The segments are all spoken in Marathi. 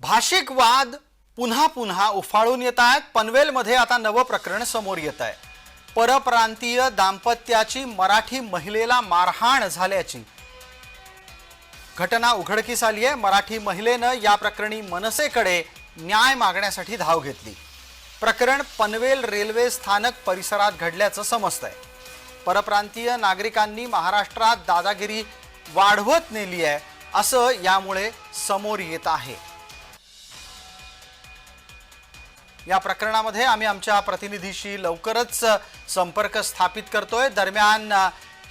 भाषिक वाद पुन्हा पुन्हा उफाळून येत आहेत. पनवेलमध्ये आता नवं प्रकरण समोर येत आहे. परप्रांतीय दाम्पत्याची मराठी महिलेला मारहाण झाल्याची घटना उघडकीस आली आहे. मराठी महिलेनं या प्रकरणी मनसेकडे न्याय मागण्यासाठी धाव घेतली. प्रकरण पनवेल रेल्वे स्थानक परिसरात घडल्याचं समजतंय. परप्रांतीय नागरिकांनी महाराष्ट्रात दादागिरी वाढवत नेली आहे असं यामुळे समोर येत आहे. या प्रकरणामध्ये आम्ही आमच्या प्रतिनिधीशी लवकरच संपर्क स्थापित करतोय. दरम्यान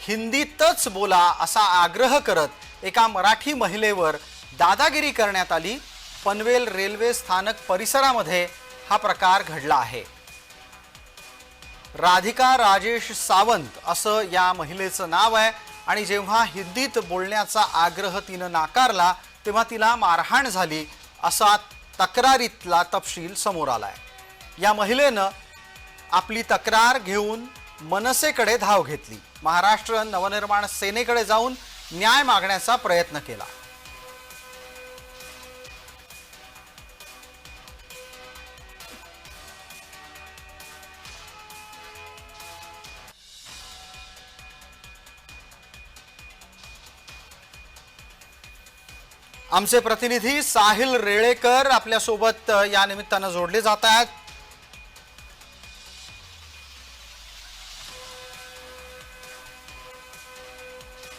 हिंदीतच बोला असा आग्रह करत एका मराठी महिलेवर दादागिरी करण्यात आली. पनवेल रेल्वे स्थानक परिसरामध्ये हा प्रकार घडला आहे. राधिका राजेश सावंत असं या महिलेचं नाव आहे आणि जेव्हा हिंदीत बोलण्याचा आग्रह तिनं नाकारला तेव्हा तिला मारहाण झाली असा तक्रारीतला तपशील समोर आलाय. या महिलेनं आपली तक्रार घेऊन मनसेकडे धाव घेतली. महाराष्ट्र नवनिर्माण सेनेकडे जाऊन न्याय मागण्याचा प्रयत्न केला. आमचे प्रतिनिधी साहिल रेळेकर आपल्यासोबत या निमित्तानं जोडले जात आहेत.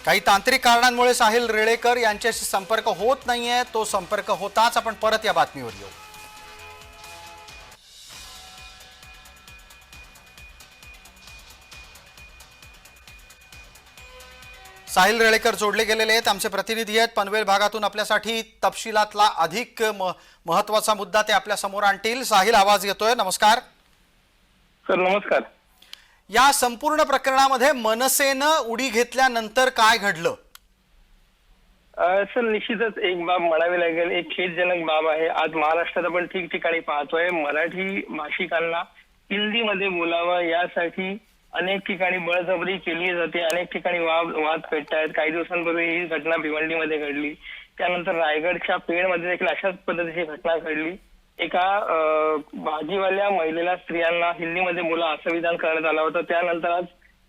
काही तांत्रिक कारणांमुळे साहिल रेळेकर यांच्याशी संपर्क होत नाहीये. तो संपर्क होताच. आपण परत या बातमीवर येऊ. साहिल रेळेकर जोडले गेलेले आहेत. आमचे प्रतिनिधी आहेत. पनवेल भागातून आपल्यासाठी तपशिलातला अधिक महत्त्वाचा मुद्दा ते आपल्यासमोर आणतील. साहिल आवाज येतोय. नमस्कार. सर नमस्कार. या संपूर्ण प्रकरणामध्ये मनसेनं उडी घेतल्यानंतर काय घडलं? सर निश्चितच एक बाब म्हणावी लागेल. एक खेदजनक बाब आहे. आज महाराष्ट्रात आपण ठिकठिकाणी पाहतोय. मराठी भाषिकांना हिंदीमध्ये बोलावं यासाठी अनेक ठिकाणी बळजबरी केली जाते अनेक ठिकाणी वाद वाद पेटतायत काही दिवसांपूर्वी ही घटना भिवंडीमध्ये घडली. त्यानंतर रायगडच्या पेणमध्ये देखील अशाच पद्धतीची घटना घडली. एका भाजीवाल्या महिलेला स्त्रियांना हिंदीमध्ये बोला असं विधान करण्यात आलं होतं. त्यानंतर आज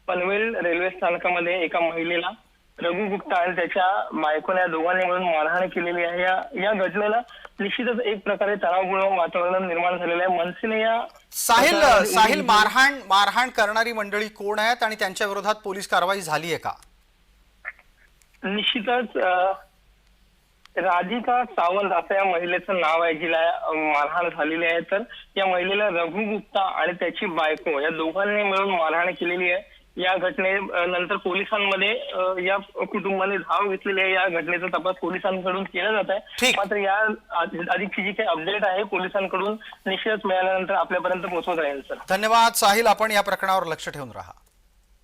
पनवेल रेल्वे स्थानकामध्ये एका महिलेला रघु गुप्ता आणि त्याच्या बायकोने या दोघांनी मिळून मारहाण केलेली आहे. या या घटनेला निश्चितच एक प्रकारे तणावपूर्ण वातावरण निर्माण झालेलं आहे. मनसेने या साहिल साहिल मारहाण मारहाण करणारी मंडळी कोण आहेत आणि त्यांच्या विरोधात पोलीस कारवाई झाली आहे का? निश्चितच राधिका सावंत असं या महिलेचं नाव आहे जिला मारहाण झालेली आहे. तर या महिलेला रघु गुप्ता आणि त्याची बायको या दोघांनी मिळून मारहाण केलेली आहे. या घटने अ, नंतर पोलिसांमध्ये या कुटुंबाने धाव घेतलेली आहे. या घटनेचा तपास पोलिसांकडून केला जात आहे. मात्र या अधिकची जी काही अपडेट आहे पोलिसांकडून निश्चितच मिळाल्यानंतर आपल्यापर्यंत पोहोचवत राहील सर. धन्यवाद. साहिल आपण या प्रकरणावर लक्ष ठेवून राहा.